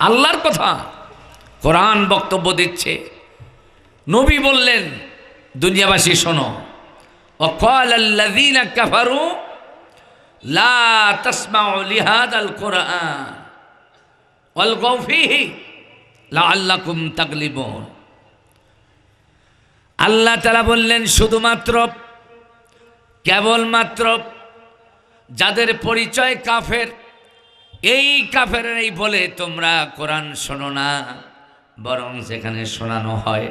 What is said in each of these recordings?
আল্লাহর কথা কোরআন বক্তব্য দিচ্ছে। নবী বললেন, দুনিয়াবাসী শোনো লা আল অল লা আল্লাহ তারা বললেন, শুধুমাত্র, কেবলমাত্র যাদের পরিচয় কাফের এই কাফের এই বলে, তোমরা কোরআন শোনো না। বরং যেখানে শোনানো হয়,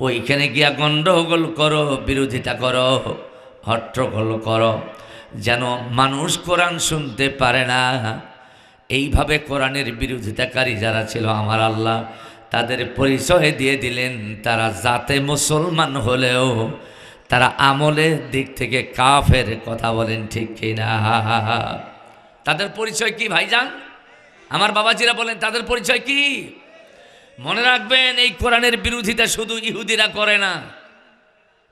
ওইখানে গিয়া গণ্ডগোল করো, বিরোধিতা করো, হট্টগোল করো। যেন মানুষ কোরআন শুনতে পারে না। এইভাবে কোরআনের বিরোধিতাকারী যারা ছিল, আমার আল্লাহ তাদের পরিচয় দিয়ে দিলেন, তারা জাতে মুসলমান হলেও, তারা আমলের দিক থেকে কাফের, কথা বলেন ঠিক কিনা? তাদের পরিচয় কি, ভাইজান? আমার বাবাজিরা বলেন, তাদের পরিচয় কি? মনে রাখবেন, এই কোরআনের বিরোধিতা শুধু ইহুদিরা করে না।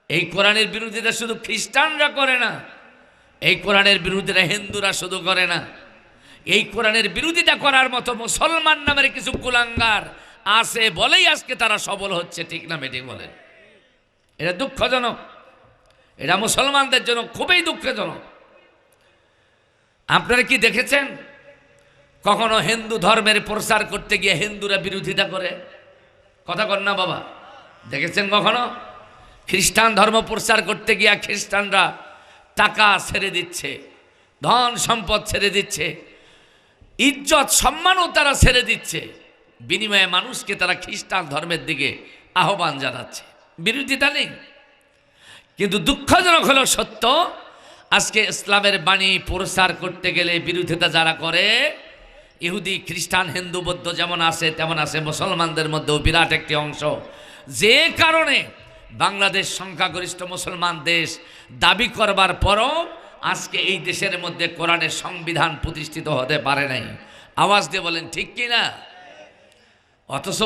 এই কোরআনের বিরোধিতা শুধু খ্রিস্টানরা করে না। এই কোরআনের বিরোধিতা হিন্দুরা শুধু করে না। এই কোরআনের বিরোধিতা করার মতো মুসলমান নামের কিছু কুলাঙ্গার আছে বলেই আজকে তারা সবল হচ্ছে, ঠিক না মেটিং বলেন? এটা দুঃখজনক। এটা মুসলমানদের জন্য খুবই দুঃখজনক। আপনারা কি দেখেছেন? কখনো হিন্দু ধর্মের প্রচার করতে গিয়ে হিন্দুরা বিরোধিতা করে? কথা কর না বাবা। দেখেছেন কখনো? খ্রিস্টান ধর্ম প্রচার করতে গিয়ে খ্রিস্টানরা টাকা ছেড়ে দিচ্ছে, ধন সম্পদ ছেড়ে দিচ্ছে, ইজ্জত সম্মানও তারা ছেড়ে দিচ্ছে, বিনিময়ে মানুষকে তারা খ্রিস্টান ধর্মের দিকে আহ্বান জানাচ্ছে। বিরোধিতা নেই। কিন্তু দুঃখজনক হলো সত্য আজকে ইসলামের বাণী প্রসার করতে গেলে বিরোধিতা যারা করে, ইহুদি, খ্রিস্টান, হিন্দু, বৌদ্ধ যেমন আছে, তেমন আছে। মুসলমানদের মধ্যেও বিরাট একটি অংশ। যে কারণে বাংলাদেশ সংখ্যাগরিষ্ঠ মুসলমান দেশ দাবি করবার পরও আজকে এই দেশের মধ্যে কোরআনের সংবিধান প্রতিষ্ঠিত হতে পারে নাই। আওয়াজ দিয়ে বলেন, ঠিক কি না? অথচ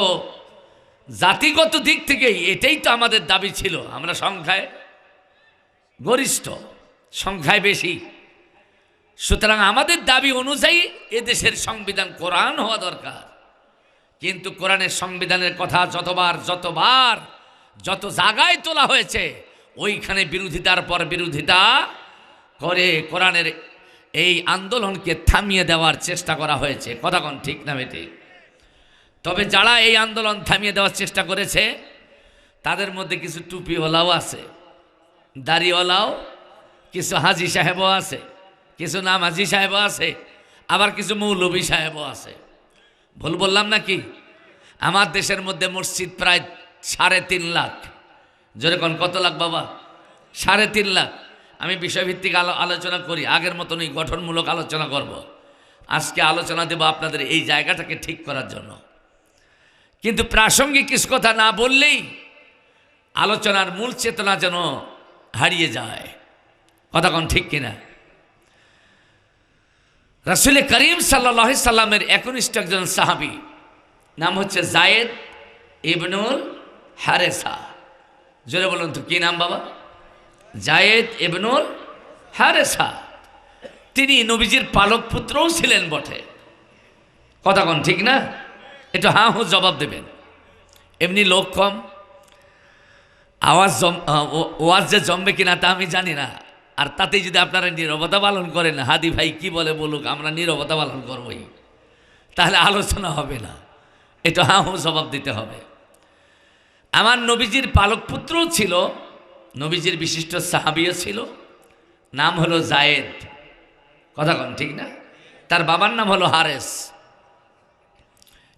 জাতিগত দিক থেকেই এটাই তো আমাদের দাবি ছিল। আমরা সংখ্যায় গরিষ্ঠ। সংখ্যায় বেশি। সুতরাং আমাদের দাবি অনুযায়ী এদেশের সংবিধান কোরআন হওয়া দরকার। কিন্তু কোরআনের সংবিধানের কথা যতবার যতবার, যত জায়গায় তোলা হয়েছে, ওইখানে বিরোধিতার পর বিরোধিতা করে কোরআনের এই আন্দোলনকে থামিয়ে দেওয়ার চেষ্টা করা হয়েছে। কথাক্ষণ ঠিক না ঠিক তবে যারা এই আন্দোলন থামিয়ে দেওয়ার চেষ্টা করেছে, তাদের মধ্যে কিছু টুপিওয়ালাও আছে, দাড়িওয়ালাও কিছু হাজি সাহেবও আছে, কিছু নাম হাজি সাহেবও আছে, আবার কিছু মৌলবী সাহেবও আছে। ভুল বললাম নাকি? আমার দেশের মধ্যে মসজিদ প্রায় সাড়ে তিন লাখ। যেরকম কত লাখ বাবা? সাড়ে তিন লাখ। আমি বিষয়ভিত্তিক আলো, আলোচনা করি, আগের মতন মতনই গঠনমূলক আলোচনা করব। আজকে আলোচনা দেব আপনাদের এই জায়গাটাকে ঠিক করার জন্য। কিন্তু প্রাসঙ্গিক কিছু কথা না বললেই আলোচনার মূল চেতনা যেন হারিয়ে যায়। কথা কোন ঠিক কিনা? রাসুল করিম সাল্লাহ সাল্লামের একনিষ্ঠ একজন সাহাবি, নাম হচ্ছে জায়েদ ইবনুল হারেসা। জোরে বলুন তো, কী নাম বাবা? জায়েদ ইবনুল হারেসা। তিনি নবীজির পালক পুত্রও ছিলেন বটে। কথা কন ঠিক না? একটু হাঁ হু জবাব দেবেন। এমনি লোক কম। আওয়াজ ওয়াজ যে জমবে কিনা তা আমি জানি না। আর তাতেই যদি আপনারা নীরবতা পালন করেন, হাদি ভাই কি বলে বলুক, আমরা নীরবতা পালন করবই। তাহলে আলোচনা হবে না। এটা হাঁ হু জবাব দিতে হবে। আমার নবীজির পালক পুত্রও ছিল, নবীজির বিশিষ্ট সাহাবিও ছিল। নাম হলো জায়েদ। কথা কন, ঠিক না? তার বাবার নাম হলো হারেস।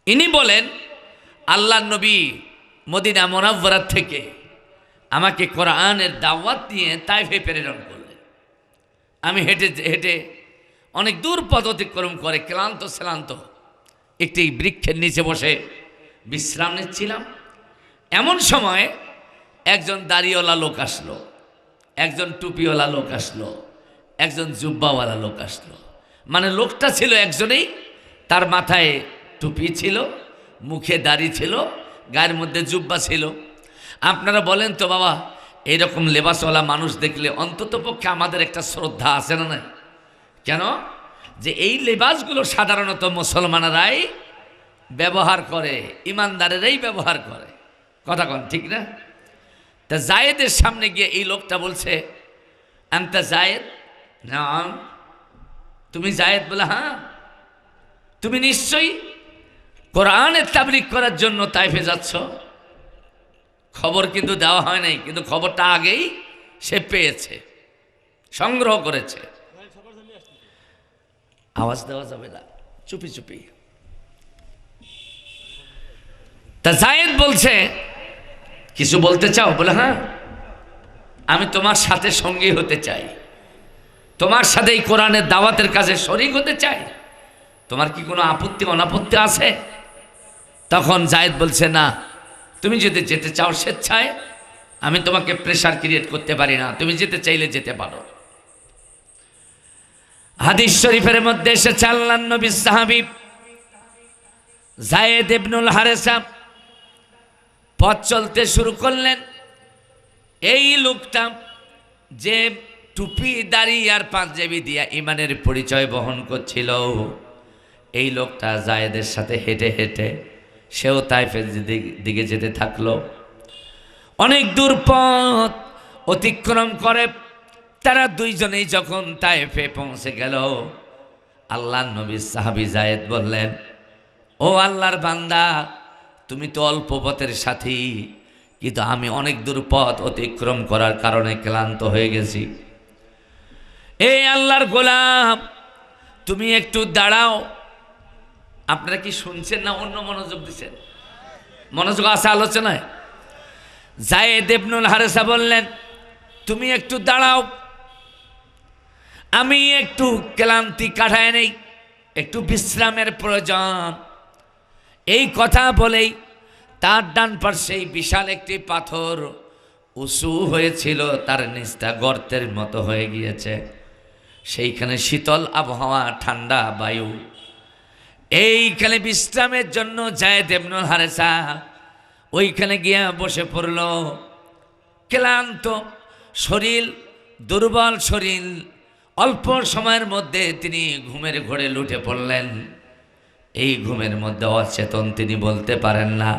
ইনি বলেন, আল্লাহ নবী মদিনা মোনাব্বরাত থেকে আমাকে কোরআনের দাওয়াত দিয়ে তাইফে প্রেরণ করলেন আমি হেঁটে হেঁটে অনেক দূর পথ অতিক্রম করে ক্লান্ত, শ্লান্ত, একটি বৃক্ষের নিচে বসে বিশ্রাম নিচ্ছিলাম। এমন সময় একজন দাড়িওয়ালা লোক আসলো, একজন টুপিওয়ালা লোক আসলো, একজন জুব্বাওয়ালা লোক আসলো। মানে লোকটা ছিল একজনেই, তার মাথায় টুপি ছিল, মুখে দাড়ি ছিল, গায়ের মধ্যে জুব্বা ছিল। আপনারা বলেন তো বাবা এইরকম লেবাসওয়ালা মানুষ দেখলে অন্তত পক্ষে আমাদের একটা শ্রদ্ধা আছে না কেন? যে এই লেবাসগুলো সাধারণত মুসলমানেরাই ব্যবহার করে, ইমানদারেরাই ব্যবহার করে। কথা কন, ঠিক না? তা জায়েদের সামনে গিয়ে এই লোকটা বলছে, আন্তা জায়েদ? না তুমি জায়েদ বলে হ্যাঁ। তুমি নিশ্চয়ই কোরআনের তাবলিক করার জন্য তাইফে যাচ্ছ? খবর কিন্তু দেওয়া হয় নাই, কিন্তু খবরটা আগেই সে পেয়েছে, সংগ্রহ করেছে। আওয়াজ দেওয়া যাবে না, চুপি চুপি। তা জায়েদ বলছে, কিছু বলতে চাও? বলে হ্যাঁ আমি তোমার সাথে সঙ্গী হতে চাই। তোমার সাথে এই কোরআনের দাওয়াতের কাজে শরিক হতে চাই। তোমার কি কোনো আপত্তি, অনাপত্তি আছে? তখন জায়েদ বলছে, না তুমি যদি যেতে চাও স্বেচ্ছায়, আমি তোমাকে প্রেশার ক্রিয়েট করতে পারি না। তুমি যেতে চাইলে যেতে পারো। হাদিস শরীফের মধ্যে এসে চাল্লান নবী সাহাবি জায়েদ ইবনুল হারেসা। পথ চলতে শুরু করলেন। এই লোকটা যে টুপি, দাড়ি আর পাঞ্জাবি দিয়া ইমানের পরিচয় বহন করছিল, এই লোকটা জায়েদের সাথে হেঁটে হেঁটে সেও তাইফের দিক- যেতে থাকল। অনেক দূর পথ অতিক্রম করে তারা দুইজনেই যখন তাইফে পৌঁছে গেল আল্লাহ নবী সাহাবি জায়েদ বললেন, ও আল্লাহর বান্দা, তুমি তো অল্প পথের সাথী, কিন্তু আমি অনেক দূর পথ অতিক্রম করার কারণে ক্লান্ত হয়ে গেছি। এই আল্লাহর গোলাম, তুমি একটু দাঁড়াও আপনারা কি শুনছেন না অন্য মনোযোগ দিচ্ছেন? মনোযোগ আছে আলোচনায়? জায়েদ ইবনুল হারেসা বললেন, তুমি একটু দাঁড়াও। আমি একটু ক্লান্তি কাটায় নেই, একটু বিশ্রামের প্রয়োজন। এই কথা বলেই তার ডান পার্শ্বেই বিশাল একটি পাথর উঁচু হয়েছিল, তার নিচটা গর্তের মতো হয়ে গিয়েছে। সেইখানে শীতল আবহাওয়া, ঠান্ডা বায়ু এইখানে বিশ্রামের জন্য যায় দেবনুল হারেসা ওইখানে গিয়া বসে পড়ল। ক্লান্ত, শরীর, দুর্বল শরীর, অল্প সময়ের মধ্যে তিনি ঘুমের ঘোরে লুটে পড়লেন। এই ঘুমের মধ্যে অচেতন তিনি বলতে পারেন না,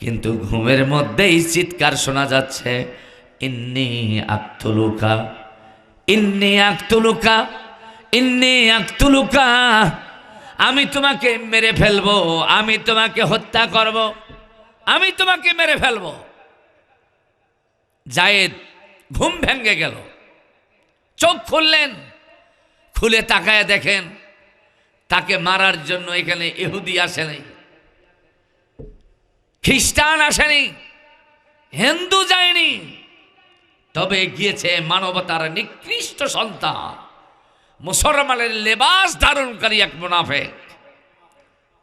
কিন্তু ঘুমের মধ্যেই চিৎকার শোনা যাচ্ছে, ইন্নি আক্তুলুকা ইন্নি আক্তুলুকা ইন্নি আক্তুলুকা আমি তোমাকে মেরে ফেলব, আমি তোমাকে হত্যা করব, আমি তোমাকে মেরে ফেলব। জায়েদ ঘুম ভেঙে গেল। চোখ খুললেন, খুলে তাকায় দেখেন, তাকে মারার জন্য এখানে ইহুদি আসেনি, খ্রিস্টান আসেনি, হিন্দু যায়নি। তবে গিয়েছে মানবতার নিকৃষ্ট সন্তান। মুসলমানের লেবাস ধারণকারী এক মুনাফেক।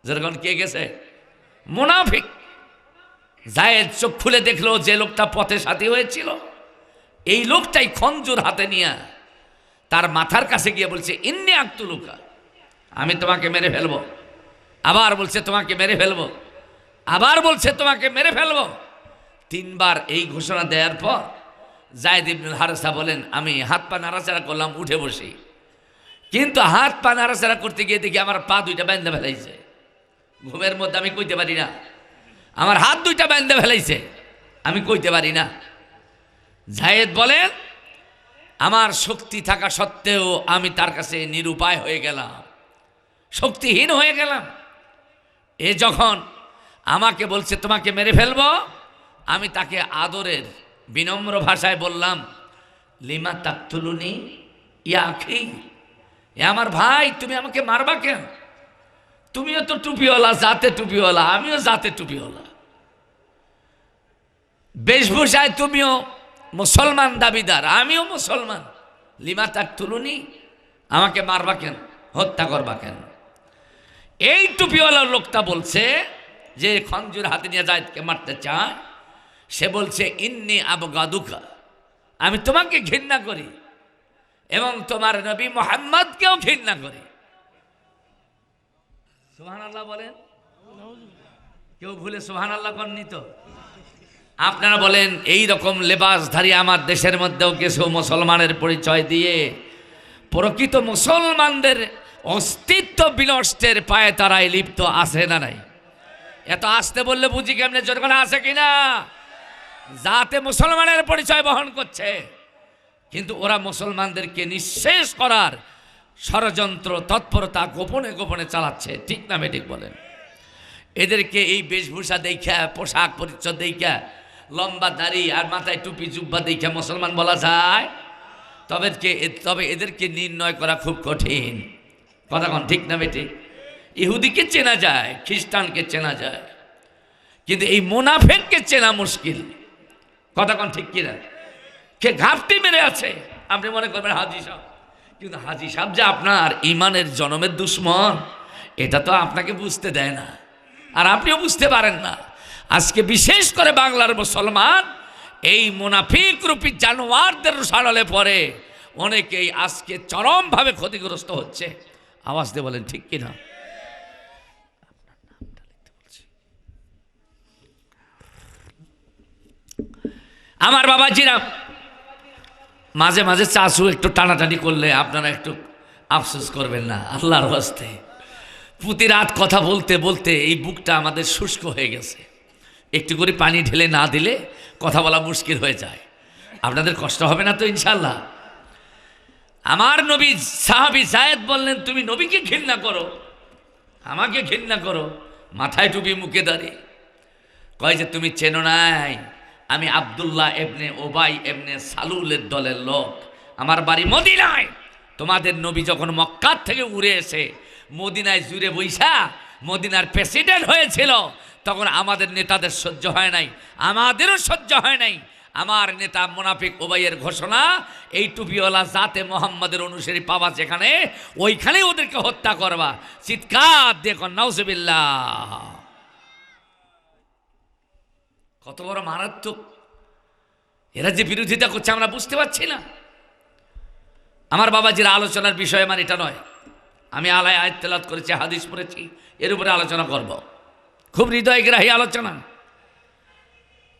যেরকম কে গেছে? মুনাফিক। জায়েদ চোখ খুলে দেখল যে লোকটা পথে সাথী হয়েছিল। এই লোকটাই খঞ্জুর হাতে নিয়ে তার মাথার কাছে গিয়ে বলছে, ইন্নি আক্তুলুকা, আমি তোমাকে মেরে ফেলব। আবার বলছে, তোমাকে মেরে ফেলব। আবার বলছে, তোমাকে মেরে ফেলব। তিনবার এই ঘোষণা দেওয়ার পর জায়দ ইবনুল হারেসা বলেন, আমি হাত পা নাড়াচাড়া করলাম, উঠে বসি। কিন্তু হাত পা নাড়াচাড়া করতে গিয়ে দেখি আমার পা দুইটা বেঁধে ফেলাইছে। ঘুমের মধ্যে আমি কইতে পারি না। আমার হাত দুইটা বেঁধে ফেলাইছে। আমি কইতে পারি না। জায়েদ বলেন, আমার শক্তি থাকা সত্ত্বেও আমি তার কাছে নিরুপায় হয়ে গেলাম। শক্তিহীন হয়ে গেলাম। এ যখন আমাকে বলছে, তোমাকে মেরে ফেলব? আমি তাকে আদরের বিনম্র ভাষায় বললাম, লিমা তাকতুলুনি ইয়া আখি। এ আমার ভাই, তুমি আমাকে মারবা কেন? তুমিও তো টুপিওয়ালা, জাতে টুপিওয়ালা, আমিও জাতে টুপিওয়ালা। বেশভূষায় তুমিও মুসলমান দাবিদার, আমিও মুসলমান। লিমা তার তুলুনি, আমাকে মারবা কেন? হত্যা করবা কেন? এই টুপিওয়ালা লোকটা বলছে যে, খঞ্জুর হাতে নিয়ে জায়দকে মারতে চায়, সে বলছে, ইন্নি আবগাদুকা, আমি তোমাকে ঘৃণা করি। এবং তোমার নবী মোহাম্মদকেও ঘৃণা করি। সুহান আল্লাহ বলেন? কেউ ভুলে সুহান আল্লাহ কননি তো? আপনারা বলেন, এই রকম লেবাসধারী আমার দেশের মধ্যেও কিছু মুসলমানের পরিচয় দিয়ে প্রকৃত মুসলমানদের অস্তিত্ব বিনষ্টের পায়ে তারাই লিপ্ত আছে না নাই? এত আসতে বললে বুঝি কেমনে জোরখানা আছে কিনা? যাতে মুসলমানের পরিচয় বহন করছে। কিন্তু ওরা মুসলমানদেরকে নিঃশেষ করার ষড়যন্ত্র, তৎপরতা গোপনে গোপনে চালাচ্ছে। ঠিক না ঠিক বলেন? এদেরকে এই বেশভূষা দেখা পোশাক পরিচ্ছদ দেখা লম্বা দাড়ি আর মাথায় টুপি, জুব্বা দেখা মুসলমান বলা যায়? তবে তবে এদেরকে নির্ণয় করা খুব কঠিন। কথা কন, ঠিক না বেটে ইহুদিকে চেনা যায়, খ্রিস্টানকে চেনা যায়। কিন্তু এই মোনাফেককে চেনা মুশকিল। কথা কন, ঠিক কিনা? কে ঘাপটি মেরে আছে? আপনি মনে করবেন হাজি সাহেব। কিন্তু হাজি সাহেব যে আপনার ইমানের জনমের দুশ্মন, এটা তো আপনাকে বুঝতে দেয় না। আর আপনিও বুঝতে পারেন না। আজকে বিশেষ করে বাংলার মুসলমান এই মুনাফিক রূপী জানোয়ারদের সাড়ালে পরে অনেকেই আজকে চরমভাবে ক্ষতিগ্রস্ত হচ্ছে। আওয়াজ দিয়ে বলেন, ঠিক কিনা আমার বাবাজিরা মাঝে মাঝে চাষু একটু টানাটানি করলে আপনারা একটু আফসোস করবেন না, আল্লাহর হস্তে প্রতি রাত কথা বলতে বলতে এই বুকটা আমাদের শুষ্ক হয়ে গেছে। একটু করে পানি ঢেলে না দিলে কথা বলা মুশকিল হয়ে যায়। আপনাদের কষ্ট হবে না তো ইনশাল্লাহ আমার নবী সাহাবি জায়েদ বললেন, তুমি নবীকে ঘৃণা করো, আমাকে ঘৃণা করো, মাথায় টুপি মুখে দাঁড়িয়ে কয় যে, তুমি চেনো নাই আমি আব্দুল্লাহ এবনে ওবাই এবনে সালুলের দলের লোক। আমার বাড়ি মদিনায়। তোমাদের নবী যখন মক্কার থেকে উড়ে এসে মদিনায় জুড়ে বৈশা মদিনার প্রেসিডেন্ট হয়েছিল, তখন আমাদের নেতাদের সহ্য হয় নাই, আমাদেরও সহ্য হয় নাই। আমার নেতা মোনাফিক ওবাইয়ের ঘোষণা, এই টুপিওয়ালা জাতে মোহাম্মদের অনুসারী পাওয়া যেখানে, ওইখানেই ওদেরকে হত্যা করবা। চিৎকার দেখো নাউজবিল্লাহ। কত বড় মারাত্মক। এরা যে বিরোধিতা করছে, আমরা বুঝতে পারছি না। আমার বাবাজির আলোচনার বিষয় আমার, এটা নয়। আমি আলায় আয়াত তেলাত করেছি, হাদিস পড়েছি, এর উপরে আলোচনা করব। খুব হৃদয়গ্রাহী আলোচনা।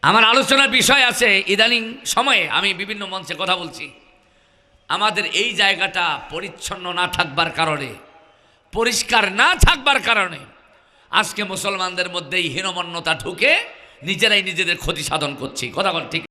আমার আলোচনার বিষয় আছে ইদানিং সময়ে, আমি বিভিন্ন মঞ্চে কথা বলছি। আমাদের এই জায়গাটা পরিচ্ছন্ন না থাকবার কারণে, পরিষ্কার না থাকবার কারণে, আজকে মুসলমানদের মধ্যে এই হীনমন্যতা ঢুকে নিজেরাই নিজেদের ক্ষতি সাধন করছি। কথা বল ঠিক